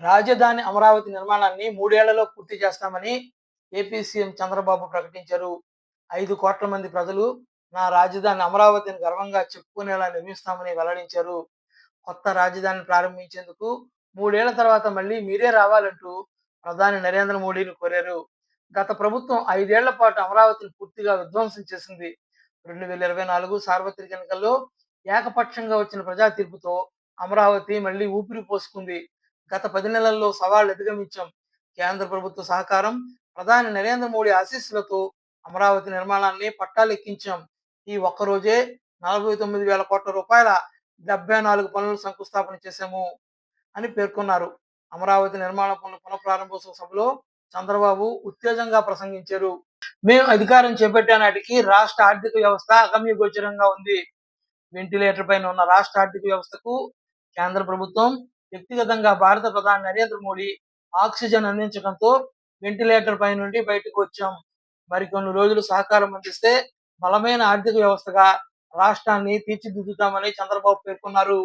రాజధాని అమరావతి నిర్మాణాన్ని మూడేళ్ళలో పూర్తి చేస్తామని ఏపీ సీఎం చంద్రబాబు ప్రకటించారు. ఐదు కోట్ల మంది ప్రజలు నా రాజధాని అమరావతిని గర్వంగా చెప్పుకునేలా నిర్మిస్తామని వెల్లడించారు. కొత్త రాజధాని ప్రారంభించేందుకు మూడేళ్ళ తర్వాత మళ్ళీ మీరే రావాలంటూ ప్రధాని నరేంద్ర మోడీని కోరారు. గత ప్రభుత్వం ఐదేళ్ళ పాటు అమరావతిని పూర్తిగా విధ్వంసం చేసింది. రెండు వేల ఇరవై నాలుగు సార్వత్రిక ఎన్నికల్లో ఏకపక్షంగా వచ్చిన ప్రజా తీర్పుతో అమరావతి మళ్ళీ ఊపిరి పోసుకుంది. గత పది నెలల్లో సవాళ్ళు అధిగమించాం. కేంద్ర ప్రభుత్వ సహకారం ప్రధాని నరేంద్ర మోడీ ఆశీస్సులతో అమరావతి నిర్మాణాన్ని పట్టాలెక్కించాం. ఈ ఒక్కరోజే నలభై తొమ్మిది వేల కోట్ల రూపాయల డెబ్బై నాలుగు పనులు శంకుస్థాపన చేశాము అని పేర్కొన్నారు. అమరావతి నిర్మాణ పనుల పునఃప్రారంభోత్సవ సభలో చంద్రబాబు ఉత్తేజంగా ప్రసంగించారు. మేము అధికారం చేపట్టే నాటికి రాష్ట్ర ఆర్థిక వ్యవస్థ అగమ్య గోచరంగా ఉంది. వెంటిలేటర్ పైన ఉన్న రాష్ట్ర ఆర్థిక వ్యవస్థకు కేంద్ర ప్రభుత్వం వ్యక్తిగతంగా భారత ప్రధాని నరేంద్ర మోడీ ఆక్సిజన్ అందించడంతో వెంటిలేటర్ పై నుండి బయటకు వచ్చాం. మరికొన్ని రోజులు సహకారం అందిస్తే బలమైన ఆర్థిక వ్యవస్థగా రాష్ట్రాన్ని తీర్చిదిద్దుతామని చంద్రబాబు పేర్కొన్నారు.